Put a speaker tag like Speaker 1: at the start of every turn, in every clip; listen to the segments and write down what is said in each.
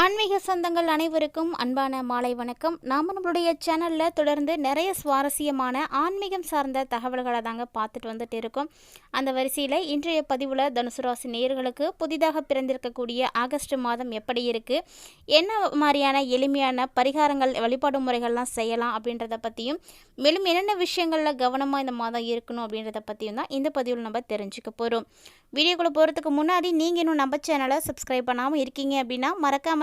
Speaker 1: ஆன்மீக சொந்தங்கள் அனைவருக்கும் அன்பான மாலை வணக்கம். நாம் நம்மளுடைய சேனலில் தொடர்ந்து நிறைய சுவாரஸ்யமான ஆன்மீகம் சார்ந்த தகவல்களை தாங்க பார்த்துட்டு வந்துட்டு இருக்கோம். அந்த வரிசையில் இன்றைய பதிவில் தனுசு ராசி நேயர்களுக்கு புதிதாக பிறந்திருக்கக்கூடிய ஆகஸ்ட் மாதம் எப்படி இருக்குது என்ன மாதிரியான எளிமையான பரிகாரங்கள் வழிபாடு முறைகள்லாம் செய்யலாம் அப்படின்றத பற்றியும் மேலும் என்னென்ன விஷயங்களில் கவனமாக இந்த மாதம் இருக்கணும் அப்படின்றத பற்றியும் தான் இந்த பதிவில் நம்ம தெரிஞ்சுக்க போகிறோம் வீடியோக்குள்ளே போகிறதுக்கு முன்னாடி நீங்கள் இன்னும் நம்ம சேனலை சப்ஸ்கிரைப் பண்ணாமல் இருக்கீங்க அப்படின்னா மறக்காமல்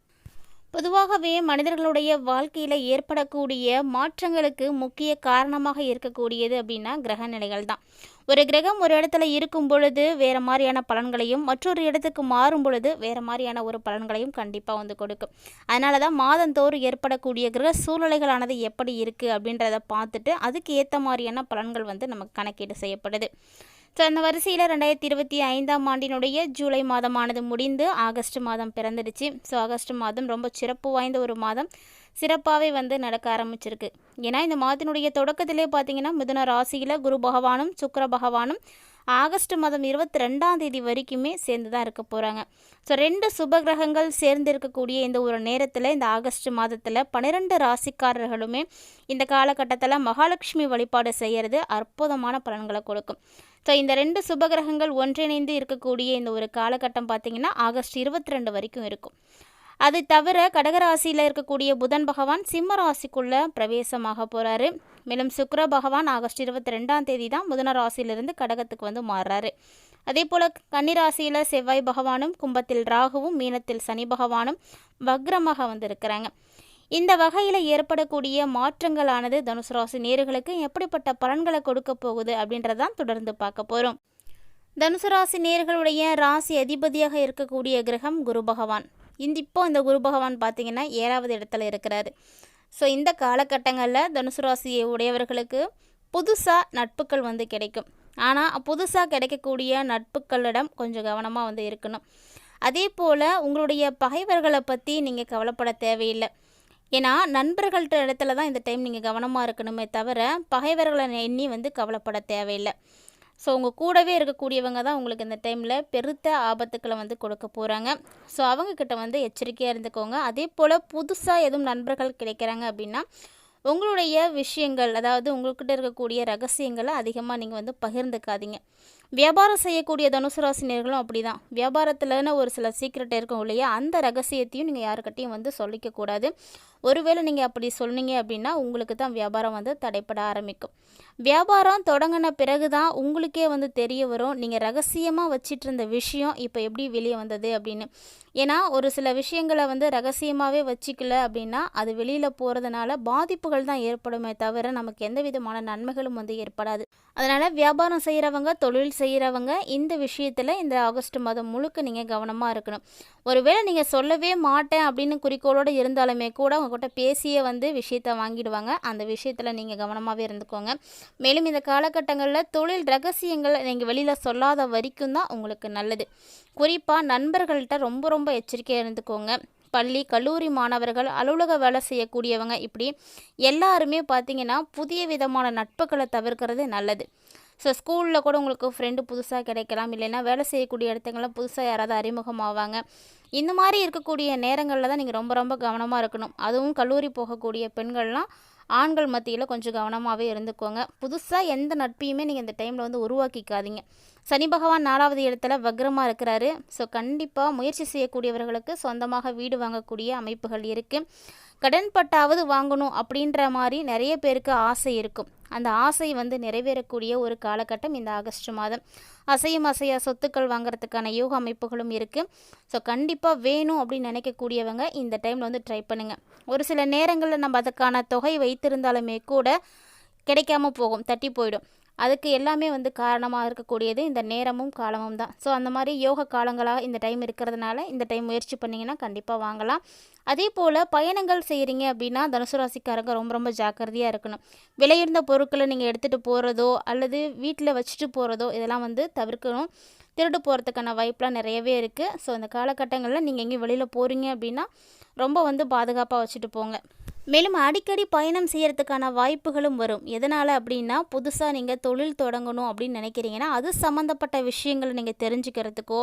Speaker 1: பொதுவாகவே மனிதர்களுடைய வாழ்க்கையில் ஏற்படக்கூடிய மாற்றங்களுக்கு முக்கிய காரணமாக இருக்கக்கூடியது அப்படின்னா கிரக நிலைகள் தான் ஒரு கிரகம் ஒரு இடத்துல இருக்கும் பொழுது வேறு மாதிரியான பலன்களையும் மற்றொரு இடத்துக்கு மாறும் பொழுது வேறு மாதிரியான ஒரு பலன்களையும் கண்டிப்பாக வந்து கொடுக்கும். அதனால தான் மாதந்தோறும் ஏற்படக்கூடிய கிரக சூழ்நிலைகளானது எப்படி இருக்குது அப்படின்றத பார்த்துட்டு அதுக்கு ஏற்ற மாதிரியான பலன்கள் வந்து நமக்கு கணக்கீடு செய்யப்படுது. ஸோ அந்த வரிசையில் ரெண்டாயிரத்தி இருபத்தி ஐந்தாம் ஆண்டினுடைய ஜூலை மாதமானது முடிந்து ஆகஸ்ட் மாதம் பிறந்துடுச்சு. ஸோ ஆகஸ்ட் மாதம் ரொம்ப சிறப்பு வாய்ந்த ஒரு மாதம். சிறப்பாகவே வந்து நடக்க ஆரம்பிச்சிருக்கு. ஏன்னா இந்த மாதத்தினுடைய தொடக்கத்திலே பார்த்தீங்கன்னா மிதுன ராசியில் குரு பகவானும் சுக்கர பகவானும் ஆகஸ்ட் மாதம் இருபத்தி ரெண்டாம் தேதி வரைக்குமே சேர்ந்து தான் இருக்க போகிறாங்க ஸோ ரெண்டு சுப கிரகங்கள் சேர்ந்து இருக்கக்கூடிய இந்த ஒரு நேரத்தில் இந்த ஆகஸ்ட் மாதத்தில் பன்னிரெண்டு ராசிக்காரர்களுமே இந்த காலகட்டத்தில் மகாலட்சுமி வழிபாடு செய்கிறது அற்புதமான பலன்களை கொடுக்கும். ஸோ இந்த ரெண்டு சுபகிரகங்கள் ஒன்றிணைந்து இருக்கக்கூடிய இந்த ஒரு காலகட்டம் பார்த்திங்கன்னா ஆகஸ்ட் இருபத்தி ரெண்டு வரைக்கும் இருக்கும். அது தவிர கடகராசியில் இருக்கக்கூடிய புதன் பகவான் சிம்ம ராசிக்குள்ளே பிரவேசமாக போகிறாரு மேலும் சுக்கர பகவான் ஆகஸ்ட் இருபத்தி ரெண்டாம் தேதி தான் புதன ராசியிலிருந்து கடகத்துக்கு வந்து மாறுறாரு. அதே போல் கன்னிராசியில் செவ்வாய் பகவானும் கும்பத்தில் ராகுவும் மீனத்தில் சனி பகவானும் வக்ரமாக வந்து இருக்கிறாங்க இந்த வகையில் ஏற்படக்கூடிய மாற்றங்களானது தனுசு ராசி நேர்களுக்கு எப்படிப்பட்ட பலன்களை கொடுக்க போகுது அப்படின்றதான் தொடர்ந்து பார்க்க போகிறோம் தனுசு ராசி நேர்களுடைய ராசி அதிபதியாக இருக்கக்கூடிய கிரகம் குரு பகவான். இந்த இப்போ இந்த குரு பகவான் பார்த்திங்கன்னா ஏழாவது இடத்துல இருக்கிறாரு. ஸோ இந்த காலகட்டங்களில் தனுசு ராசியை உடையவர்களுக்கு புதுசாக நட்புகள் வந்து கிடைக்கும். ஆனால் புதுசாக கிடைக்கக்கூடிய நட்புகளிடம் கொஞ்சம் கவனமாக வந்து இருக்கணும். அதே போல் உங்களுடைய பகைவர்களை பற்றி நீங்கள் கவலைப்பட தேவையில்லை. ஏன்னா நண்பர்கள்ட்ட இடத்துல தான் இந்த டைம் நீங்கள் கவனமாக இருக்கணுமே தவிர பகைவர்களை எண்ணி வந்து கவலைப்பட தேவையில்லை. ஸோ உங்கள் கூடவே இருக்கக்கூடியவங்க தான் உங்களுக்கு இந்த டைமில் பெருத்த ஆபத்துக்களை வந்து கொடுக்க போகிறாங்க ஸோ அவங்கக்கிட்ட வந்து எச்சரிக்கையாக இருந்துக்கோங்க. அதே போல் புதுசாக எதுவும் நண்பர்கள் கிடைக்கிறாங்க அப்படின்னா உங்களுடைய விஷயங்கள் அதாவது உங்கள்கிட்ட இருக்கக்கூடிய ரகசியங்களை அதிகமாக நீங்கள் வந்து பகிர்ந்துக்காதீங்க. வியாபாரம் செய்யக்கூடிய தனுசு ராசினியர்களும் அப்படி தான் வியாபாரத்தில்னு ஒரு சில சீக்ரெட் இருக்கும் இல்லையா? அந்த ரகசியத்தையும் நீங்கள் யாருக்கிட்டையும் வந்து சொல்லிக்கக்கூடாது. ஒருவேளை நீங்கள் அப்படி சொன்னீங்க அப்படின்னா உங்களுக்கு தான் வியாபாரம் வந்து தடைப்பட ஆரம்பிக்கும். வியாபாரம் தொடங்கின பிறகு தான் உங்களுக்கே வந்து தெரிய வரும். நீங்கள் ரகசியமாக வச்சிட்டு இருந்த விஷயம் இப்போ எப்படி வெளியே வந்தது அப்படின்னு. ஏன்னா ஒரு சில விஷயங்களை வந்து ரகசியமாகவே வச்சிக்கல அப்படின்னா அது வெளியில் போகிறதுனால பாதிப்புகள் தான் ஏற்படுமே தவிர நமக்கு எந்த விதமான நன்மைகளும் வந்து ஏற்படாது. அதனால் வியாபாரம் செய்கிறவங்க தொழில் செய்கிறவங்க இந்த விஷயத்தில் இந்த ஆகஸ்ட் மாதம் முழுக்க நீங்கள் கவனமாக இருக்கணும். ஒருவேளை நீங்கள் சொல்லவே மாட்டேன் அப்படின்னு குறிக்கோளோடு இருந்தாலுமே கூட உங்கள்கிட்ட பேசியே வந்து விஷயத்தை வாங்கிடுவாங்க. அந்த விஷயத்தில் நீங்கள் கவனமாகவே இருந்துக்கோங்க. மேலும் இந்த காலகட்டங்களில் தொழில் ரகசியங்களை நீங்கள் வெளியில் சொல்லாத வரைக்கும் தான் உங்களுக்கு நல்லது. குறிப்பாக நண்பர்கள்ட்ட ரொம்ப ரொம்ப எச்சரிக்கையாக இருந்துக்கோங்க. பள்ளி கல்லூரி மாணவர்கள் அலுவலக வேலை செய்யக்கூடியவங்க இப்படி எல்லாருமே பார்த்திங்கன்னா புதிய விதமான நட்புகளை தவிர்க்கிறது நல்லது. ஸோ ஸ்கூலில் கூட உங்களுக்கு ஃப்ரெண்டு புதுசாக கிடைக்கலாம். இல்லைன்னா வேலை செய்யக்கூடிய இடத்துங்களாம் புதுசாக யாராவது அறிமுகமாவாங்க. இந்த மாதிரி இருக்கக்கூடிய நேரங்களில் தான் நீங்கள் ரொம்ப ரொம்ப கவனமாக இருக்கணும். அதுவும் கல்லூரி போகக்கூடிய பெண்கள்லாம் ஆண்கள் மத்தியில் கொஞ்சம் கவனமாகவே இருந்துக்கோங்க. புதுசாக எந்த நட்பையுமே நீங்கள் இந்த டைமில் வந்து உருவாக்கிக்காதீங்க. சனி பகவான் நாலாவது இடத்துல வக்ரமாக இருக்கிறாரு. ஸோ கண்டிப்பாக முயற்சி செய்யக்கூடியவர்களுக்கு சொந்தமாக வீடு வாங்கக்கூடிய அமைப்புகள் இருக்குது கடன் பட்டாவது வாங்கணும் அப்படின்ற மாதிரி நிறைய பேருக்கு ஆசை இருக்கும். அந்த ஆசை வந்து நிறைவேறக்கூடிய ஒரு காலகட்டம் இந்த ஆகஸ்ட் மாதம். அசையும் அசையா சொத்துக்கள் வாங்குறதுக்கான யோக அமைப்புகளும் இருக்குது ஸோ கண்டிப்பாக வேணும் அப்படின்னு நினைக்கக்கூடியவங்க இந்த டைமில் வந்து ட்ரை பண்ணுங்கள் ஒரு சில நேரங்களில் நம்ம அதுக்கான தொகை வைத்திருந்தாலுமே கூட கிடைக்காம போகும் தட்டி போயிடும். அதுக்கு எல்லாமே வந்து காரணமாக இருக்கக்கூடியது இந்த நேரமும் காலமும் தான். ஸோ அந்த மாதிரி யோக காலங்களாக இந்த டைம் இருக்கிறதுனால இந்த டைம் முயற்சி பண்ணிங்கன்னா கண்டிப்பாக வாங்கலாம். அதே போல் பயணங்கள் செய்கிறீங்க அப்படின்னா தனுசு ராசிக்காரங்க ரொம்ப ரொம்ப ஜாக்கிரதையாக இருக்கணும். விலையுறந்த பொருட்களை நீங்கள் எடுத்துகிட்டு போகிறதோ அல்லது வீட்டில் வச்சுட்டு போகிறதோ இதெல்லாம் வந்து தவிர்க்கணும். திருடு போகிறதுக்கான வாய்ப்பெலாம் நிறையவே இருக்குது ஸோ இந்த காலகட்டங்களில் நீங்கள் எங்கேயும் வெளியில் போகிறீங்க அப்படின்னா ரொம்ப வந்து பாதுகாப்பாக வச்சுட்டு போங்க. மேலும் அடிக்கடி பயணம் செய்கிறதுக்கான வாய்ப்புகளும் வரும். எதனால் அப்படின்னா புதுசாக நீங்கள் தொழில் தொடங்கணும் அப்படின்னு நினைக்கிறீங்கன்னா அது சம்மந்தப்பட்ட விஷயங்களை நீங்கள் தெரிஞ்சுக்கிறதுக்கோ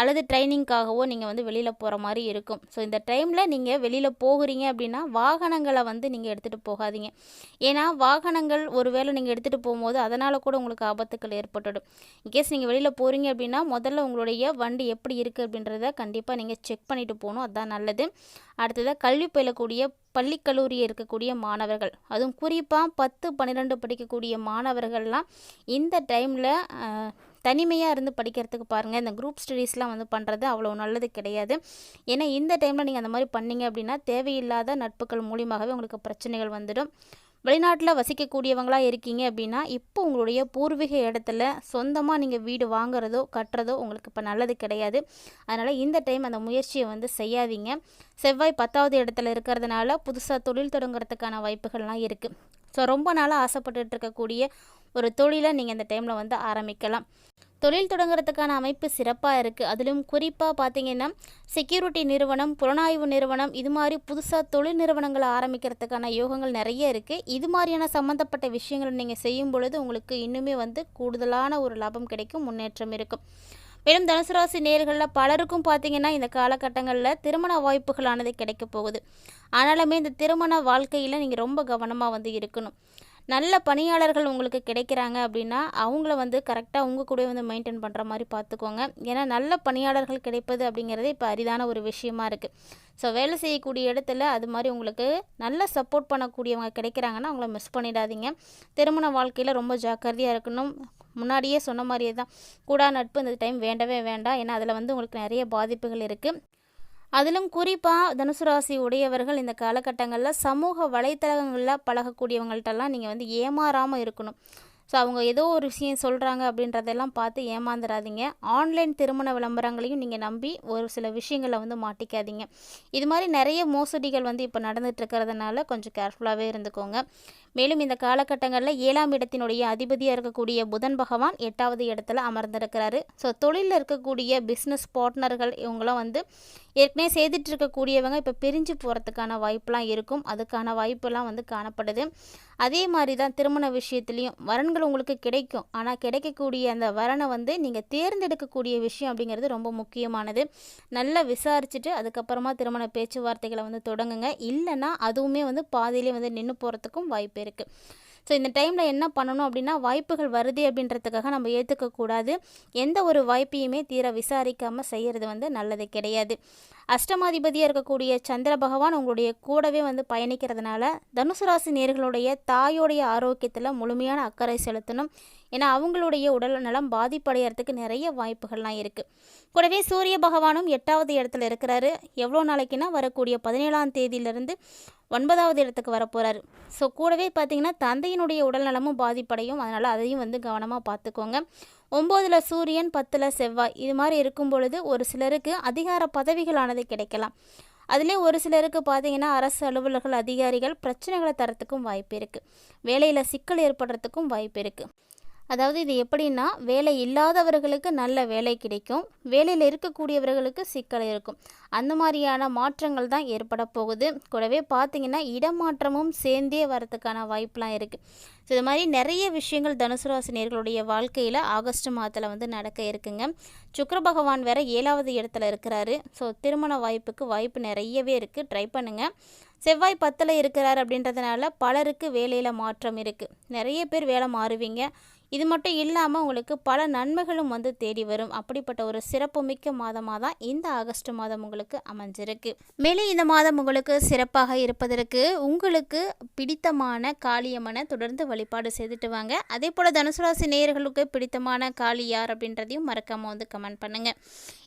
Speaker 1: அல்லது ட்ரைனிங்காகவோ நீங்கள் வந்து வெளியில் போகிற மாதிரி இருக்கும். ஸோ இந்த டைமில் நீங்கள் வெளியில் போகிறீங்க அப்படின்னா வாகனங்களை வந்து நீங்கள் எடுத்துகிட்டு போகாதீங்க. ஏன்னா வாகனங்கள் ஒருவேளை நீங்கள் எடுத்துகிட்டு போகும்போது அதனால் கூட உங்களுக்கு ஆபத்துக்கள் ஏற்பட்டுடும் இன்கேஸ் நீங்கள் வெளியில் போகிறீங்க அப்படின்னா முதல்ல உங்களுடைய வண்டி எப்படி இருக்குது அப்படின்றத கண்டிப்பாக நீங்கள் செக் பண்ணிவிட்டு போகணும். அதுதான் நல்லது. அடுத்ததாக கல்வி பயிலக்கூடிய பள்ளி கல்லூரி இருக்கக்கூடிய மாணவர்கள். அதுவும் குறிப்பாக பத்து பன்னிரெண்டு படிக்கக்கூடிய மாணவர்கள்லாம் இந்த டைமில் தனிமையாக இருந்து படிக்கிறதுக்கு பாருங்கள் இந்த குரூப் ஸ்டடீஸ்லாம் வந்து பண்ணுறது அவ்வளோ நல்லது கிடையாது. ஏன்னா இந்த டைமில் நீங்கள் அந்த மாதிரி பண்ணீங்க அப்படின்னா தேவையில்லாத நட்புகள் மூலியமாகவே உங்களுக்கு பிரச்சனைகள் வந்துடும். வெளிநாட்டில் வசிக்கக்கூடியவங்களாக இருக்கீங்க அப்படின்னா இப்போ உங்களுடைய பூர்வீக இடத்துல சொந்தமாக நீங்கள் வீடு வாங்குறதோ கட்டுறதோ உங்களுக்கு இப்போ நல்லது கிடையாது. அதனால் இந்த டைம் அந்த முயற்சியை வந்து செய்யாதீங்க. செவ்வாய் பத்தாவது இடத்துல இருக்கிறதுனால புதுசாக தொழில் தொடங்குறதுக்கான வாய்ப்புகள்லாம் இருக்குது ஸோ ரொம்ப நாளாக ஆசைப்பட்டுட்டு இருக்கக்கூடிய ஒரு தொழிலை நீங்கள் இந்த டைமில் வந்து ஆரம்பிக்கலாம். தொழில் தொடங்குறதுக்கான அமைப்பு சிறப்பாக இருக்குது அதிலும் குறிப்பாக பார்த்தீங்கன்னா செக்யூரிட்டி நிறுவனம் புலனாய்வு நிறுவனம் இது மாதிரி புதுசாக தொழில் நிறுவனங்களை ஆரம்பிக்கிறதுக்கான யோகங்கள் நிறைய இருக்குது இது மாதிரியான சம்மந்தப்பட்ட விஷயங்களை நீங்கள் செய்யும் பொழுது உங்களுக்கு இன்னுமே வந்து கூடுதலான ஒரு லாபம் கிடைக்கும் முன்னேற்றம் இருக்கும். மேலும் தனுசு ராசி நேர்களில் பலருக்கும் பார்த்தீங்கன்னா இந்த காலகட்டங்களில் திருமண வாய்ப்புகளானது கிடைக்க போகுது. ஆனாலுமே இந்த திருமண வாழ்க்கையில் நீங்கள் ரொம்ப கவனமாக வந்து இருக்கணும். நல்ல பணியாளர்கள் உங்களுக்கு கிடைக்கிறாங்க அப்படின்னா அவங்கள வந்து கரெக்டாக உங்கள் கூட வந்து மெயின்டைன் பண்ணுற மாதிரி பார்த்துக்கோங்க ஏன்னா நல்ல பணியாளர்கள் கிடைப்பது அப்படிங்கிறது இப்போ அரிதான ஒரு விஷயமா இருக்குது ஸோ வேலை செய்யக்கூடிய இடத்துல அது மாதிரி உங்களுக்கு நல்ல சப்போர்ட் பண்ணக்கூடியவங்க கிடைக்கிறாங்கன்னா அவங்கள மிஸ் பண்ணிடாதீங்க. திருமண வாழ்க்கையில் ரொம்ப ஜாக்கிரதையாக இருக்கணும். முன்னாடியே சொன்ன மாதிரியே தான். கூடா நட்பு இந்த டைம் வேண்டவே வேண்டாம். ஏன்னா அதில் வந்து உங்களுக்கு நிறைய பாதிப்புகள் இருக்குது அதிலும் குறிப்பாக தனுசு ராசி உடையவர்கள் இந்த காலகட்டங்களில் சமூக வலைத்தளங்களில் பழகக்கூடியவங்கள்ட்டெல்லாம் நீங்கள் வந்து ஏமாறாமல் இருக்கணும். ஸோ அவங்க ஏதோ ஒரு விஷயம் சொல்கிறாங்க அப்படின்றதெல்லாம் பார்த்து ஏமாந்துடாதீங்க ஆன்லைன் திருமண விளம்பரங்களையும் நீங்கள் நம்பி ஒரு சில விஷயங்களை வந்து மாட்டிக்காதீங்க. இது மாதிரி நிறைய மோசடிகள் வந்து இப்போ நடந்துகிட்டு இருக்கிறதுனால கொஞ்சம் கேர்ஃபுல்லாகவே இருந்துக்கோங்க. மேலும் இந்த காலகட்டங்களில் ஏழாம் இடத்தினுடைய அதிபதியாக இருக்கக்கூடிய புதன் பகவான் எட்டாவது இடத்துல அமர்ந்திருக்கிறாரு. ஸோ தொழிலில் இருக்கக்கூடிய பிஸ்னஸ் பார்ட்னர்கள் இவங்களாம் வந்து ஏற்கனவே செய்துட்டு இருக்கக்கூடியவங்க இப்போ பிரிஞ்சு போகிறதுக்கான வாய்ப்பெலாம் இருக்கும். அதுக்கான வாய்ப்பெல்லாம் வந்து காணப்படுது. அதே மாதிரி தான் திருமண விஷயத்துலேயும் வரன்கள் உங்களுக்கு கிடைக்கும். ஆனால் கிடைக்கக்கூடிய அந்த வரனை வந்து நீங்கள் தேர்ந்தெடுக்கக்கூடிய விஷயம் அப்படிங்கிறது ரொம்ப முக்கியமானது. நல்லா விசாரிச்சுட்டு அதுக்கப்புறமா திருமண பேச்சுவார்த்தைகளை வந்து தொடங்குங்க. இல்லைன்னா அதுவுமே வந்து பாதியிலே வந்து நின்று போகிறதுக்கும் வாய்ப்பு இருக்குது ஸோ இந்த டைமில் என்ன பண்ணணும் அப்படின்னா வாய்ப்புகள் வருது அப்படின்றதுக்காக நம்ம ஏற்றுக்கக்கூடாது எந்த ஒரு வாய்ப்பையுமே தீர விசாரிக்காமல் செய்கிறது வந்து நல்லது கிடையாது. அஷ்டமாதிபதியாக இருக்கக்கூடிய சந்திர பகவான் உங்களுடைய கூடவே வந்து பயணிக்கிறதுனால தனுசு ராசி நேர்களுடைய தாயோடைய ஆரோக்கியத்தில் முழுமையான அக்கறை செலுத்தணும். ஏன்னா அவங்களுடைய உடல் நலம் பாதிப்படைகிறதுக்கு நிறைய வாய்ப்புகள்லாம் இருக்குது கூடவே சூரிய பகவானும் எட்டாவது இடத்துல இருக்கிறாரு. எவ்வளோ நாளைக்குன்னா வரக்கூடிய பதினேழாம் தேதியிலிருந்து ஒன்பதாவது இடத்துக்கு வரப்போகிறாரு ஸோ கூடவே பார்த்திங்கன்னா தந்தையினுடைய உடல் நலமும் பாதிப்படையும். அதனால் அதையும் வந்து கவனமாக பார்த்துக்கோங்க. ஒம்போதில் சூரியன் பத்தில் செவ்வாய். இது மாதிரி இருக்கும் பொழுது ஒரு சிலருக்கு அதிகார பதவிகளானது கிடைக்கலாம். அதிலே ஒரு சிலருக்கு பார்த்தீங்கன்னா அரசு அலுவலர்கள் அதிகாரிகள் பிரச்சனைகளை தரத்துக்கும் வாய்ப்பு இருக்குது வேலையில் சிக்கல் ஏற்படுறதுக்கும் வாய்ப்பு இருக்குது அதாவது இது எப்படின்னா வேலை இல்லாதவர்களுக்கு நல்ல வேலை கிடைக்கும். வேலையில் இருக்கக்கூடியவர்களுக்கு சிக்கல் இருக்கும். அந்த மாதிரியான மாற்றங்கள் தான் ஏற்பட போகுது. கூடவே பார்த்தீங்கன்னா இடமாற்றமும் சேர்ந்தே வரத்துக்கான வாய்ப்பெலாம் இருக்குது ஸோ இது மாதிரி நிறைய விஷயங்கள் தனுசு ராசினியர்களுடைய வாழ்க்கையில் ஆகஸ்ட் மாதத்தில் வந்து நடக்க இருக்குங்க. சுக்கர பகவான் வேற ஏழாவது இடத்துல இருக்கிறாரு. ஸோ திருமண வாய்ப்புக்கு வாய்ப்பு நிறையவே இருக்குது ட்ரை பண்ணுங்கள் செவ்வாய் பத்தில் இருக்கிறார் அப்படின்றதுனால பலருக்கு வேலையில் மாற்றம் இருக்குது நிறைய பேர் வேலை மாறுவீங்க. இது மட்டும் இல்லாமல் உங்களுக்கு பல நன்மைகளும் வந்து தேடி வரும். அப்படிப்பட்ட ஒரு சிறப்புமிக்க மாதமாக தான் இந்த ஆகஸ்ட் மாதம் உங்களுக்கு அமைஞ்சிருக்கு. மேலே இந்த மாதம் உங்களுக்கு சிறப்பாக இருப்பதற்கு உங்களுக்கு பிடித்தமான காளியம்மனை தொடர்ந்து வழிபாடு செய்துட்டு வாங்க. அதே போல் தனுசு ராசி நேயர்களுக்கு பிடித்தமான காளி யார் அப்படின்றதையும் மறக்காமல் வந்து கமெண்ட் பண்ணுங்கள்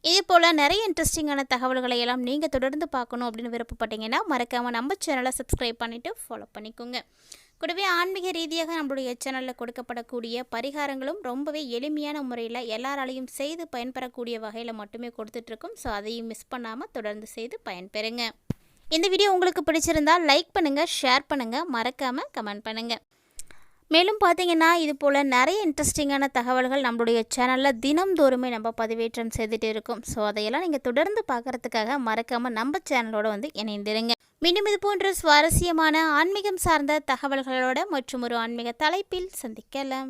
Speaker 1: இதே போல் நிறைய இன்ட்ரெஸ்டிங்கான தகவல்களை எல்லாம் நீங்கள் தொடர்ந்து பார்க்கணும் அப்படின்னு விருப்பப்பட்டீங்கன்னா மறக்காமல் நம்ம சேனலை சப்ஸ்கிரைப் பண்ணிவிட்டு ஃபாலோ பண்ணிக்கோங்க. கூடவே ஆன்மீக ரீதியாக நம்மளுடைய சேனலில் கொடுக்கப்படக்கூடிய பரிகாரங்களும் ரொம்பவே எளிமையான முறையில் எல்லாராலையும் செய்து பயன்பெறக்கூடிய வகையில் மட்டுமே கொடுத்துட்ருக்கோம். ஸோ அதையும் மிஸ் பண்ணாமல் தொடர்ந்து செய்து பயன்பெறுங்க. இந்த வீடியோ உங்களுக்கு பிடிச்சிருந்தால் லைக் பண்ணுங்கள் ஷேர் பண்ணுங்கள் மறக்காமல் கமெண்ட் பண்ணுங்கள் மேலும் பார்த்தீங்கன்னா இது போல் நிறைய இன்ட்ரெஸ்டிங்கான தகவல்கள் நம்மளுடைய சேனலில் தினம்தோறுமே நம்ம பதிவேற்றம் செய்துட்டு இருக்கோம். ஸோ அதையெல்லாம் நீங்கள் தொடர்ந்து பார்க்குறதுக்காக மறக்காமல் நம்ம சேனலோட வந்து இணைந்திருங்க. மீண்டும் இது போன்ற சுவாரஸ்யமான ஆன்மீகம் சார்ந்த தகவல்களோட மற்றும் ஒரு ஆன்மீக தலைப்பில் சந்திக்கலாம்.